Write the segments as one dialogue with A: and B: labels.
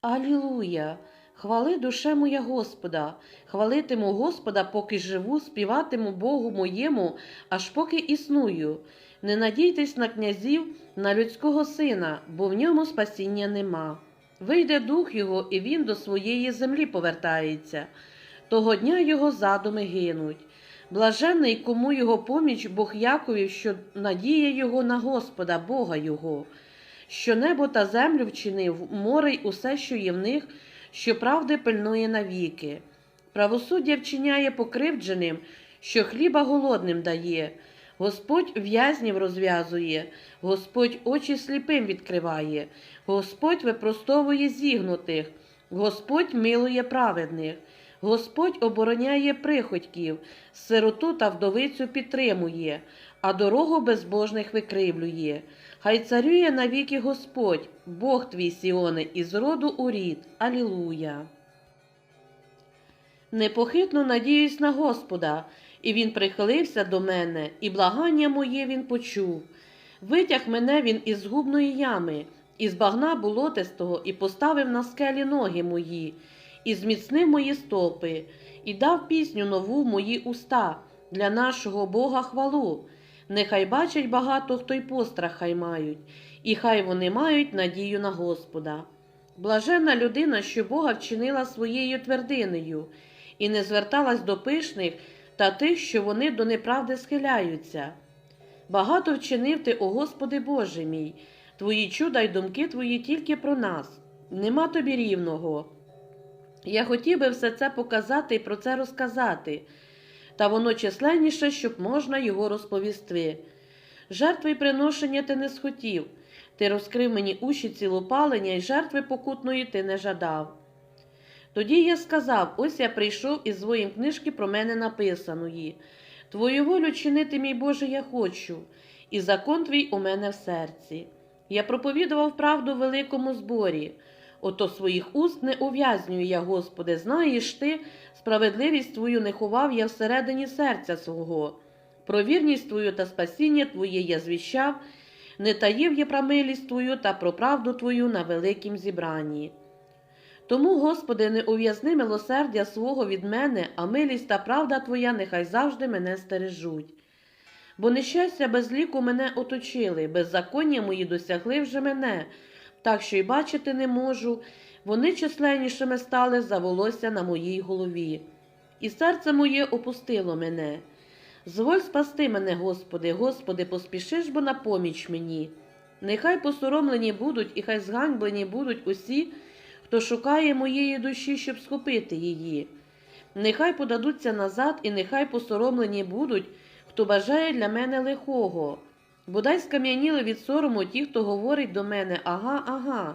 A: Алілуя! Хвали душе моя Господа, хвалитиму Господа, поки живу, співатиму Богу моєму, аж поки існую. Не надійтесь на князів, на людського сина, бо в ньому спасіння нема. Вийде дух його, і він до своєї землі повертається. Того дня його задуми гинуть. Блаженний, кому його поміч Бог Яковів, що надіє його на Господа, Бога його, що небо та землю вчинив, море й усе, що є в них, що правди пильнує навіки. Правосуддя вчиняє покривдженим, що хліба голодним дає. Господь в'язнів розв'язує, Господь очі сліпим відкриває, Господь випростовує зігнутих, Господь милує праведних, Господь обороняє приходьків, сироту та вдовицю підтримує, а дорогу безбожних викривлює. Хай царює навіки Господь, Бог твій Сіоне, із роду у рід. Алілуя. Непохитно надіюсь на Господа, і він прихилився до мене, і благання моє він почув. Витяг мене він із згубної ями, із багна болотистого, і поставив на скелі ноги мої, і зміцнив мої стопи, і дав пісню нову в мої уста для нашого Бога хвалу. Нехай бачать багато, хто й пострах хай мають, і хай вони мають надію на Господа. Блаженна людина, що Бога вчинила своєю твердинею, і не зверталась до пишних та тих, що вони до неправди схиляються. Багато вчинив ти, о Господи Боже мій, твої чуда й думки твої тільки про нас. Нема тобі рівного. Я хотів би все це показати і про це розказати, та воно численніше, щоб можна його розповісти. Жертви приношення ти не схотів, ти розкрив мені уші цілопалення, і жертви покутної ти не жадав. Тоді я сказав: ось я прийшов із своїм книжки про мене написаної. Твою волю чинити, мій Боже, я хочу, і закон твій у мене в серці. Я проповідував правду великому зборі. Ото своїх уст не ув'язнюю я, Господи, знаєш ти, справедливість Твою не ховав я всередині серця свого. Про вірність Твою та спасіння Твоє я звіщав, не таїв я про милість Твою та про правду Твою на великім зібранні. Тому, Господи, не ув'язни милосердя свого від мене, а милість та правда Твоя нехай завжди мене стережуть. Бо нещастя без ліку мене оточили, беззаконня мої досягли вже мене, так що й бачити не можу, вони численнішими стали за волосся на моїй голові. І серце моє опустило мене. Зволь спасти мене, Господи, Господи, поспішиш бо на поміч мені. Нехай посоромлені будуть і хай зганьблені будуть усі, хто шукає моєї душі, щоб схопити її. Нехай подадуться назад, і нехай посоромлені будуть, хто бажає для мене лихого. Бодай скам'яніли від сорому ті, хто говорить до мене ага, ага.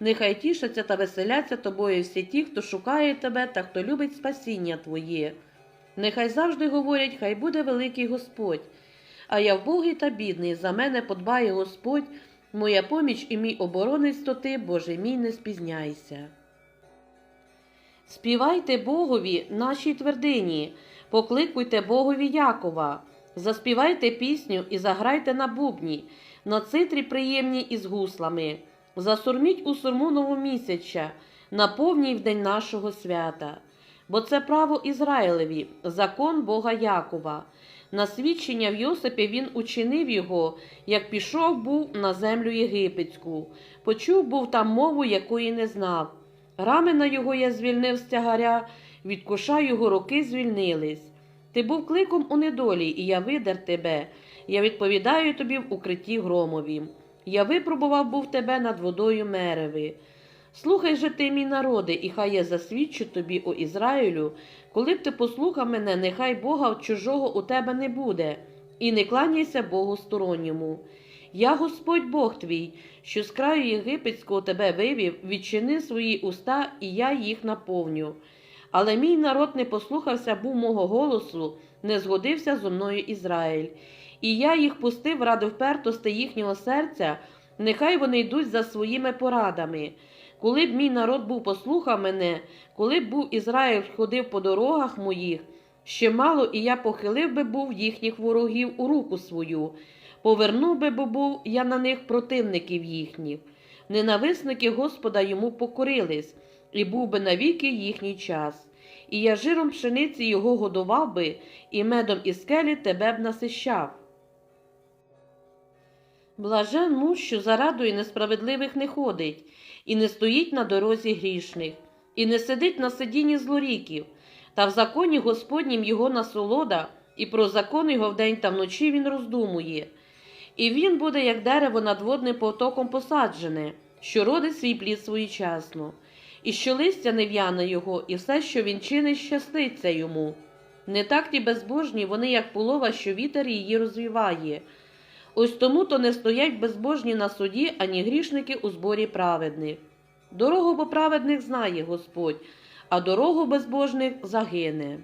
A: Нехай тішаться та веселяться тобою всі ті, хто шукає тебе та хто любить спасіння Твоє. Нехай завжди говорять, хай буде великий Господь. А я вбогий та бідний, за мене подбає Господь, моя поміч і мій оборонець то ти, Боже мій, не спізняйся. Співайте Богові нашій твердині, покликуйте Богові Якова, заспівайте пісню і заграйте на бубні, на цитрі приємні із гуслами, засурміть у сурму новомісяча, наповній в день нашого свята. Бо це право Ізраїлеві, закон Бога Якова. На свідчення в Йосипі він учинив його, як пішов був на землю єгипетську, почув був там мову, якої не знав. Рамена його я звільнив з тягаря, від коша його руки звільнились. Ти був кликом у недолі, і я видер тебе. Я відповідаю тобі в укритті громовім. Я випробував був тебе над водою мереви. Слухай же ти, мій народи, і хай я засвідчу тобі, о Ізраїлю, коли б ти послухав мене, нехай Бога чужого у тебе не буде, і не кланяйся Богу сторонньому. Я Господь Бог твій, що з краю єгипетського тебе вивів, відчини свої уста, і я їх наповню. Але мій народ не послухався був мого голосу, не згодився зо мною Ізраїль. І я їх пустив ради впертости їхнього серця, нехай вони йдуть за своїми порадами. Коли б мій народ був послухав мене, коли б був Ізраїль ходив по дорогах моїх, ще мало і я похилив би був їхніх ворогів у руку свою, повернув би був я на них противників їхніх. ненависники Господа йому покорились, і був би навіки їхній час. І я жиром пшениці його годував би, і медом із скелі тебе б насищав. Блажен муж, що за несправедливих не ходить, і не стоїть на дорозі грішних, і не сидить на сидінні злоріків, та в законі Господнім його насолода, і про закон його вдень та вночі він роздумує. І він буде, як дерево над водним потоком посаджене, що родить свій плід своєчасно, і що листя не в'яне його, і все, що він чинить, щаститься йому. Не так ті безбожні, вони, як полова, що вітер її розвіває. Ось тому то не стоять безбожні на суді, ані грішники у зборі праведних. Дорогу по праведних знає Господь, а дорогу безбожних загине.